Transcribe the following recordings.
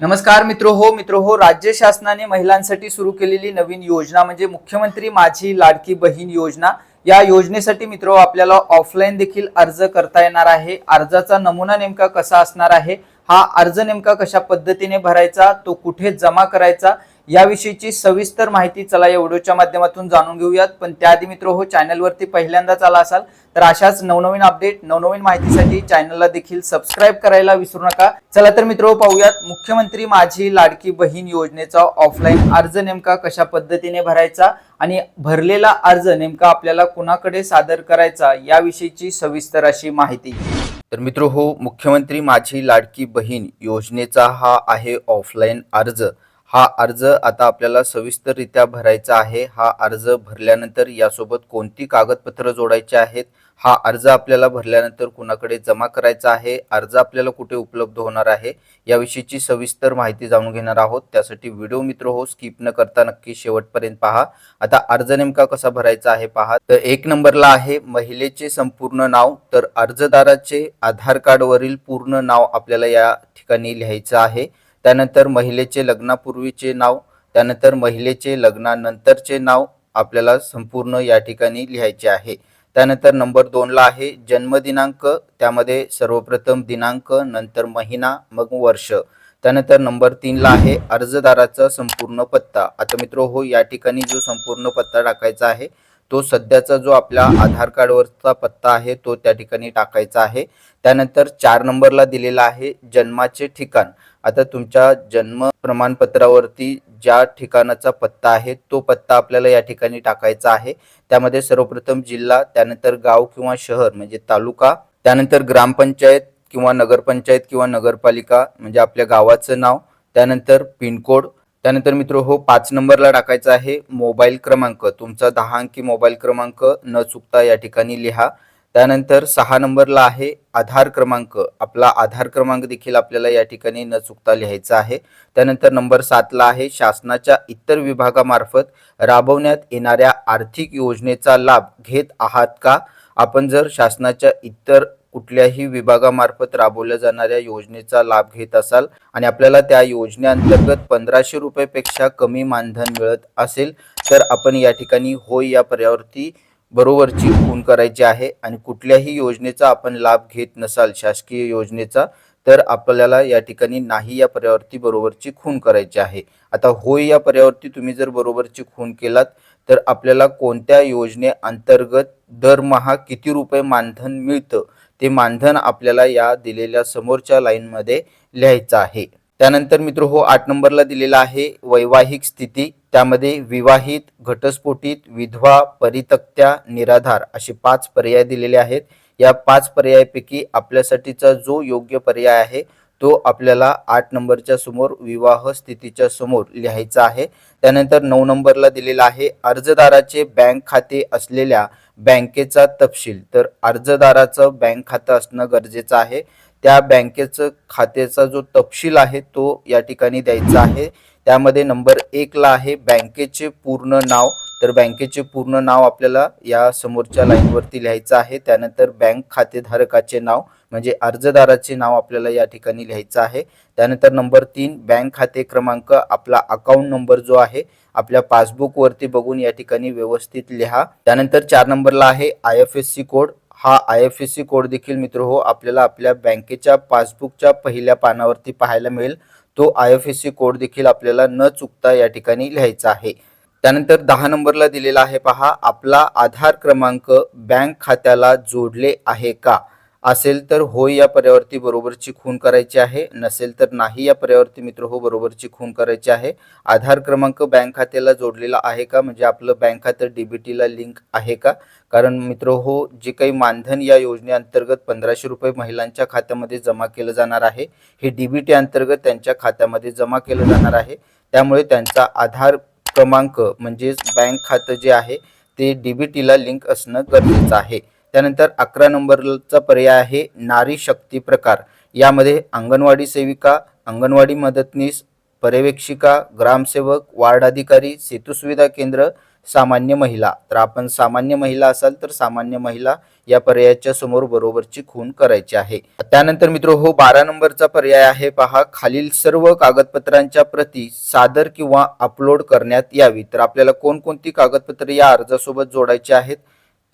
नमस्कार मित्र हो मित्र हो राज्य शासनाने महिलांसाठी सुरू केलेली नवीन योजना म्हणजे मुख्यमंत्री माझी लाडकी बहीण योजना. या योजनेसाठी मित्र हो, आपल्याला ऑफलाईन देखील अर्ज करता येणार आहे. अर्जाचा नमुना नेमका कसा असणार आहे? हा अर्ज नेमका कशा पद्धतीने भरायचा? तो कुठे जमा करायचा? याविषयीची सविस्तर माहिती चला या व्हिडिओच्या माध्यमातून जाणून घेऊयात. पण त्याआधी मित्र हो चॅनलवरती पहिल्यांदाच आला असाल तर अशाच नवनवीन अपडेट नवनवीन माहितीसाठी चॅनलला देखील सबस्क्राईब करायला विसरू नका. चला तर मित्र हो, पाहूयात मुख्यमंत्री माझी लाडकी बहीण योजनेचा ऑफलाईन अर्ज नेमका कशा पद्धतीने भरायचा आणि भरलेला अर्ज नेमका आपल्याला कुणाकडे सादर करायचा याविषयीची सविस्तर अशी माहिती. तर मित्र हो मुख्यमंत्री माझी लाडकी बहीण योजनेचा हा आहे ऑफलाईन अर्ज. हा अर्ज आता आपल्याला सविस्तररित्या भरायचा आहे. हा अर्ज भरल्यानंतर यासोबत कोणती कागदपत्र जोडायची आहेत? हा अर्ज आपल्याला भरल्यानंतर कुणाकडे जमा करायचा आहे? अर्ज आपल्याला कुठे उपलब्ध होणार आहे? याविषयीची सविस्तर माहिती जाणून घेणार आहोत. त्यासाठी व्हिडिओ मित्र हो स्किप न करता नक्की शेवटपर्यंत पहा. आता अर्ज नेमका कसा भरायचा आहे पहा. तर एक नंबरला आहे महिलेचे संपूर्ण नाव. तर अर्जदाराचे आधार कार्डवरील पूर्ण नाव आपल्याला या ठिकाणी लिहायचं आहे. त्यानंतर महिलेचे लग्नापूर्वीचे नाव त्यानंतर महिलेचे लग्नानंतरचे नाव आपल्याला संपूर्ण या ठिकाणी लिहायचे आहे. त्यानंतर नंबर दोनला आहे जन्मदिनांक त्यामध्ये सर्वप्रथम दिनांक नंतर महिना मग वर्ष. त्यानंतर नंबर तीनला आहे अर्जदाराचा संपूर्ण पत्ता. आता मित्र हो या ठिकाणी जो संपूर्ण पत्ता टाकायचा आहे तो सध्याचा जो आपल्या आधार कार्डवरचा पत्ता आहे तो त्या ठिकाणी टाकायचा आहे. त्यानंतर चार नंबरला दिलेला आहे जन्माचे ठिकाण. आता तुमच्या जन्म प्रमाणपत्रावरती ज्या ठिकाणाचा पत्ता आहे तो पत्ता आपल्याला या ठिकाणी टाकायचा आहे. त्यामध्ये सर्वप्रथम जिल्हा त्यानंतर गाव किंवा शहर म्हणजे तालुका त्यानंतर ग्रामपंचायत किंवा नगरपंचायत किंवा नगरपालिका म्हणजे आपल्या गावाचं नाव त्यानंतर पिनकोड त्यानंतर मित्र हो पाच नंबरला टाकायचा आहे मोबाईल क्रमांक. तुमचा दहा अंकी मोबाईल क्रमांक न चुकता या ठिकाणी लिहा. त्यानंतर सहा नंबरला आहे आधार क्रमांक. आपला आधार क्रमांक देखील आपल्याला या ठिकाणी न चुकता लिहायचा आहे. त्यानंतर नंबर सातला आहे शासनाच्या इतर विभागामार्फत राबवण्यात येणाऱ्या आर्थिक योजनेचा लाभ घेत आहात का? आपण जर शासनाच्या इतर कुठल्याही विभागामार्फत राबवल्या जाणाऱ्या योजनेचा लाभ घेत असाल आणि आपल्याला त्या योजनेअंतर्गत पंधराशे रुपयेपेक्षा कमी मानधन मिळत असेल तर आपण या ठिकाणी होय या पर्यावरती बरोबरची खून करायची आहे आणि कुठल्याही योजनेचा आपण लाभ घेत नसाल शासकीय योजनेचा तर आपल्याला या ठिकाणी नाही या पर्यावरती बरोबरची खून करायची आहे. आता होय या पर्यावरती तुम्ही जर बरोबरची खून केलात तर आपल्याला कोणत्या योजनेअंतर्गत दरमहा किती रुपये मानधन मिळतं ते मानधन आपल्याला या दिलेल्या समोरच्या लाईनमध्ये लिहायचं आहे. त्यानंतर मित्र हो आठ नंबरला दिलेला आहे वैवाहिक स्थिती. त्यामध्ये विवाहित घटस्फोटित विधवा परितक्त्या निराधार असे पाच पर्याय दिलेले आहेत. या पाच पर्यायापैकी आपल्यासाठीचा जो योग्य पर्याय आहे तो आपल्याला आठ नंबरच्या समोर विवाह स्थितीच्या समोर लिहायचा आहे. त्यानंतर नऊ नंबरला दिलेला आहे अर्जदाराचे बँक खाते असलेल्या बँकेचा तपशील. तर अर्जदाराचं बँक खातं असणं गरजेचं आहे. त्या बँकेचं खात्याचा जो तपशील आहे तो या ठिकाणी द्यायचा आहे. त्यामध्ये नंबर एकला आहे बँकेचे पूर्ण नाव. तर बँकेचे पूर्ण नाव आपल्याला या समोरच्या लाईनवरती लिहायचं आहे. त्यानंतर बँक खातेधारकाचे नाव म्हणजे अर्जदाराचे नाव आपल्याला या ठिकाणी लिहायचं आहे. त्यानंतर नंबर तीन बँक खाते क्रमांक आपला अकाउंट नंबर जो आहे आपल्या पासबुकवरती बघून या ठिकाणी व्यवस्थित लिहा. त्यानंतर चार नंबरला आहे I F S C code. हा I F S C code देखील मित्र हो आपल्याला आपल्या बँकेच्या पासबुकच्या पहिल्या पानावरती पाहायला मिळेल. तो I F S C code देखील आपल्याला न चुकता या ठिकाणी लिहायचा आहे. त्यानंतर दहा नंबरला दिलेला आहे पहा आपला आधार क्रमांक बँक खात्याला जोडले आहे का? असेल तर होय या पर्यावरती बरोबरची खून करायची आहे. नसेल तर नाही या पर्यावरती मित्र हो बरोबरची खून करायची आहे. आधार क्रमांक बँक खात्याला जोडलेला आहे का? म्हणजे आपलं बँक खातं डीबीटीला लिंक आहे का? कारण मित्र हो जे काही मानधन या योजनेअंतर्गत पंधराशे रुपये महिलांच्या खात्यामध्ये जमा केलं जाणार आहे. हे डीबीटी अंतर्गत त्यांच्या खात्यामध्ये जमा केलं जाणार आहे. त्यामुळे त्यांचा आधार क्रमांक म्हणजेच बँक खातं जे आहे ते डीबीटीला लिंक असणं गरजेचं आहे. त्यानंतर अकरा नंबरचा पर्याय आहे नारी शक्ती प्रकार. यामध्ये अंगणवाडी सेविका अंगणवाडी मदतनीस पर्यवेक्षिका ग्रामसेवक वार्ड अधिकारी सेतू सुविधा केंद्र सामान्य महिला. तर आपण सामान्य महिला असाल तर सामान्य महिला या पर्यायाच्या समोर बरोबरची खून करायची आहे. त्यानंतर मित्र हो बारा नंबरचा पर्याय आहे पहा. खालील सर्व कागदपत्रांच्या प्रती सादर किंवा अपलोड करण्यात यावी. तर आपल्याला कोणकोणती कागदपत्रे या अर्जासोबत जोडायची आहेत?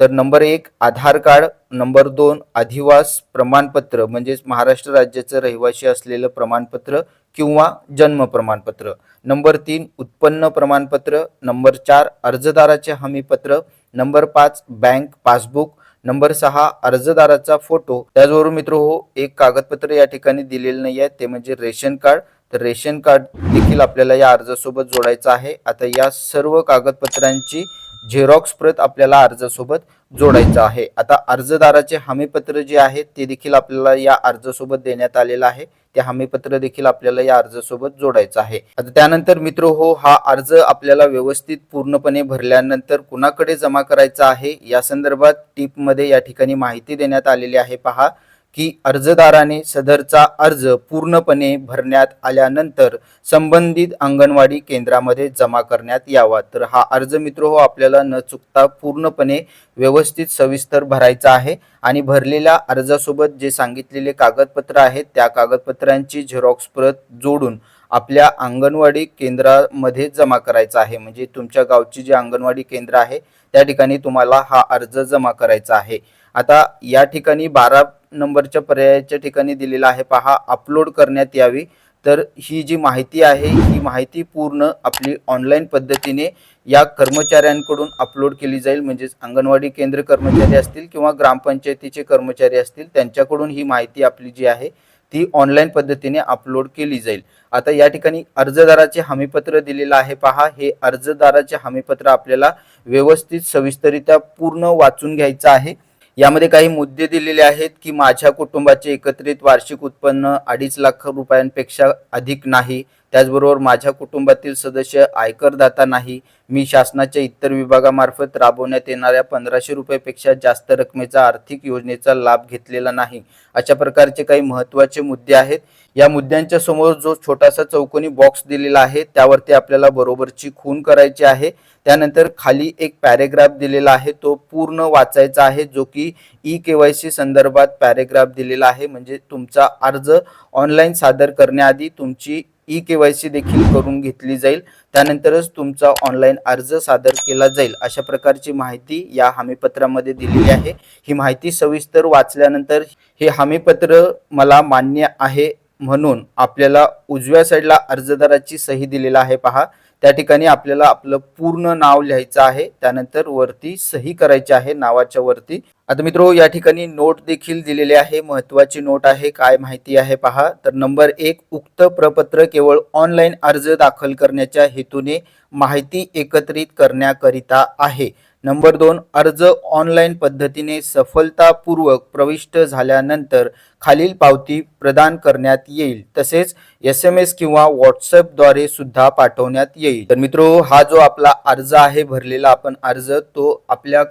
तर नंबर एक आधार कार्ड. नंबर दोन अधिवास प्रमाणपत्र म्हणजेच महाराष्ट्र राज्याचं रहिवासी असलेलं प्रमाणपत्र किंवा जन्म प्रमाणपत्र. नंबर तीन उत्पन्न प्रमाणपत्र. नंबर चार अर्जदाराचे हमीपत्र. नंबर पाच बँक पासबुक. नंबर सहा अर्जदाराचा फोटो. त्याचबरोबर मित्र हो एक कागदपत्र या ठिकाणी दिलेलं नाही आहे ते म्हणजे रेशन कार्ड. तर रेशन कार्ड देखील आपल्याला या अर्जासोबत जोडायचं आहे. आता या सर्व कागदपत्रांची झेरॉक्स प्रत आपल्याला अर्जासोबत जोडायचं आहे. आता अर्जदाराचे हमीपत्र जे आहे ते देखील आपल्याला या अर्जासोबत देण्यात आलेलं आहे. ते हमीपत्र देखील आपल्याला या अर्जासोबत जोडायचं आहे. आता त्यानंतर मित्र हो हा अर्ज आपल्याला व्यवस्थित पूर्णपणे भरल्यानंतर कुणाकडे जमा करायचा आहे या संदर्भात टीपमध्ये या ठिकाणी माहिती देण्यात आलेली आहे. पहा की अर्जदाराने सदरचा अर्ज पूर्णपणे भरण्यात आल्यानंतर संबंधित अंगणवाडी केंद्रामध्ये जमा करण्यात यावा. तर हा अर्ज मित्र हो आपल्याला न चुकता पूर्णपणे व्यवस्थित सविस्तर भरायचा आहे आणि भरलेल्या अर्जासोबत जे सांगितलेले कागदपत्र आहेत त्या कागदपत्रांची झेरॉक्स प्रत जोडून आपल्या अंगणवाडी केंद्रामध्ये जमा करायचा आहे. म्हणजे तुमच्या गावची जी अंगणवाडी केंद्र आहे त्या ठिकाणी तुम्हाला हा अर्ज जमा करायचा आहे. आता या ठिकाणी बारा नंबरच्या पर्यायाच्या ठिकाणी दिलेला आहे. पहा अपलोड करण्यात यावी. तर ही जी माहिती आहे ही माहिती पूर्ण आपली ऑनलाईन पद्धतीने या कर्मचाऱ्यांकडून अपलोड केली जाईल. म्हणजेच अंगणवाडी केंद्र कर्मचारी असतील किंवा ग्रामपंचायतीचे कर्मचारी असतील त्यांच्याकडून ही माहिती आपली जी आहे ती ऑनलाईन पद्धतीने अपलोड केली जाईल. आता या ठिकाणी अर्जदाराचे हमीपत्र दिलेलं आहे. पहा हे अर्जदाराचे हमीपत्र आपल्याला व्यवस्थित सविस्तरित्या पूर्ण वाचून घ्यायचं आहे. यामध्ये काही मुद्दे दिलेले आहेत की माझ्या कुटुंबाचे एकत्रित वार्षिक उत्पन्न अडीच लाख रुपयांपेक्षा अधिक नाही त्याचबरोबर माझ्या कुटुंबातील सदस्य आयकरदाता नाही मी शासनाच्या इतर विभागामार्फत राबवण्यात येणाऱ्या पंधराशे रुपयापेक्षा जास्त रकमेचा आर्थिक योजनेचा लाभ घेतलेला नाही. अशा प्रकारचे काही महत्त्वाचे मुद्दे आहेत. या मुद्द्यांच्या समोर जो छोटासा चौकोनी बॉक्स दिलेला आहे त्यावरती आपल्याला बरोबरची खून करायची आहे. त्यानंतर खाली एक पॅरेग्राफ दिलेला आहे तो पूर्ण वाचायचा आहे जो की ई के वाय सी संदर्भात पॅरेग्राफ दिलेला आहे. म्हणजे तुमचा अर्ज ऑनलाईन सादर करण्याआधी तुमची ई के वाय सी देखील करून घेतली जाईल. त्यानंतरच तुमचा ऑनलाईन अर्ज सादर केला जाईल. अशा प्रकारची माहिती या हमीपत्रामध्ये दिलेली आहे. ही माहिती सविस्तर वाचल्यानंतर हे हमीपत्र मला मान्य आहे म्हणून आपल्याला उजव्या साईडला अर्जदाराची सही दिलेला आहे पहा. त्या ठिकाणी आपल्याला आपलं पूर्ण नाव लिहायचं आहे. त्यानंतर वरती सही करायची आहे नावाच्या वरती. आता मित्रो या ठिकाणी नोट देखील दिलेली आहे. महत्वाची नोट आहे काय माहिती आहे पहा. तर नंबर एक उक्त प्रपत्र केवळ ऑनलाईन अर्ज दाखल करण्याच्या हेतूने माहिती एकत्रित करण्याकरिता आहे. नंबर दोन अर्ज ऑनलाईन पद्धतीने सफलतापूर्वक प्रविष्ट झाल्यानंतर खालील पावती प्रदान करण्यात येईल. तसेच एस एम एस किंवा व्हॉट्सअपद्वारे सुद्धा पाठवण्यात येईल. तर मित्रो हा जो आपला अर्ज आहे भरलेला आपण अर्ज तो आपल्या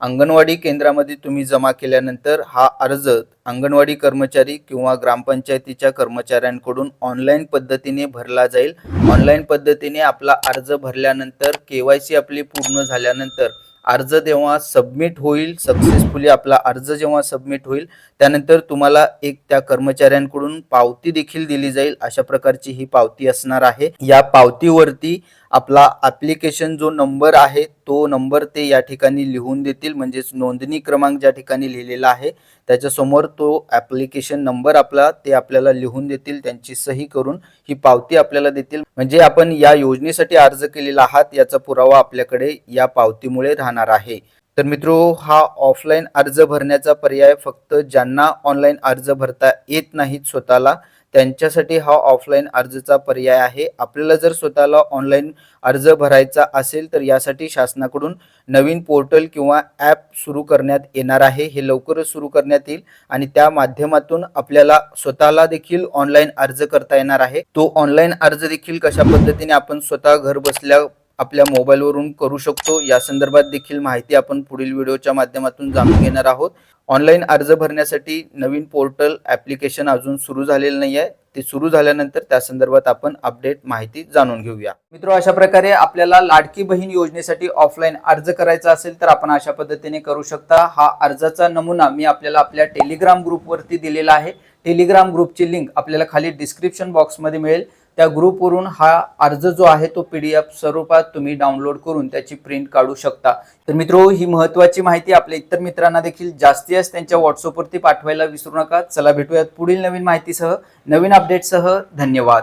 अंगणवाडी केंद्रामध्ये तुम्ही जमा केल्यानंतर हा अर्ज अंगणवाडी कर्मचारी किंवा ग्रामपंचायतीच्या कर्मचाऱ्यांकडून ऑनलाईन पद्धतीने भरला जाईल. ऑनलाईन पद्धतीने आपला अर्ज भरल्यानंतर के वाय सी आपली पूर्ण झाल्यानंतर अर्ज जेव्हा सबमिट होईल सक्सेसफुली आपला अर्ज जेव्हा सबमिट होईल त्यानंतर तुम्हाला एक त्या कर्मचाऱ्यांकडून पावती देखील दिली जाईल. अशा प्रकारची ही पावती असणार आहे. या पावतीवरती आपला ॲप्लिकेशन जो नंबर आहे तो नंबर ते या ठिकाणी लिहून देतील. म्हणजेच नोंदणी क्रमांक ज्या ठिकाणी लिहिलेला आहे त्याच्यासमोर तो ॲप्लिकेशन नंबर आपला ते आपल्याला लिहून देतील. त्यांची सही करून ही पावती आपल्याला देतील. म्हणजे आपण या योजनेसाठी अर्ज केलेला आहात याचा पुरावा आपल्याकडे या पावतीमुळे राहणार आहे. तर मित्रो हा ऑफलाईन अर्ज भरण्याचा पर्याय फक्त ज्यांना ऑनलाईन अर्ज भरता येत नाहीत स्वतःला त्यांच्यासाठी हा ऑफलाईन अर्जचा पर्याय आहे. आपल्याला जर स्वतःला ऑनलाईन अर्ज भरायचा असेल तर यासाठी शासनाकडून नवीन पोर्टल किंवा ॲप सुरू करण्यात येणार आहे. हे लवकरच सुरू करण्यात येईल आणि त्या माध्यमातून आपल्याला स्वतःला देखील ऑनलाईन अर्ज करता येणार आहे. तो ऑनलाईन अर्ज देखील कशा पद्धतीने आपण स्वतः घर बसल्या आपल्या मोबाईलवरून करू शकतो. या संदर्भात देखील माहिती आपण पुढील व्हिडिओच्या माध्यमातून जाणून घेणार आहोत. ऑनलाईन अर्ज भरण्यासाठी नवीन पोर्टल ऍप्लिकेशन अजून सुरू झालेलं नाही आहे ते सुरू झाल्यानंतर त्या संदर्भात आपण अपडेट माहिती जाणून घेऊया. मित्र अशा प्रकारे आपल्याला लाडकी बहीण योजनेसाठी ऑफलाईन अर्ज करायचा असेल तर आपण अशा पद्धतीने करू शकता. हा अर्जाचा नमुना मी आपल्याला आपल्या टेलिग्राम ग्रुपवरती दिलेला आहे. टेलिग्राम ग्रुपची लिंक आपल्याला खाली डिस्क्रिप्शन बॉक्समध्ये मिळेल. त्या ग्रुपवरून हा अर्ज जो आहे तो पी डी एफ स्वरूपात तुम्ही डाउनलोड करून त्याची प्रिंट काढू शकता. तर मित्रो ही महत्वाची माहिती आपल्या इतर मित्रांना देखील जास्ती जास्त त्यांच्या व्हॉट्सअपवरती पाठवायला विसरू नका. चला भेटूयात पुढील नवीन माहितीसह नवीन अपडेटसह धन्यवाद.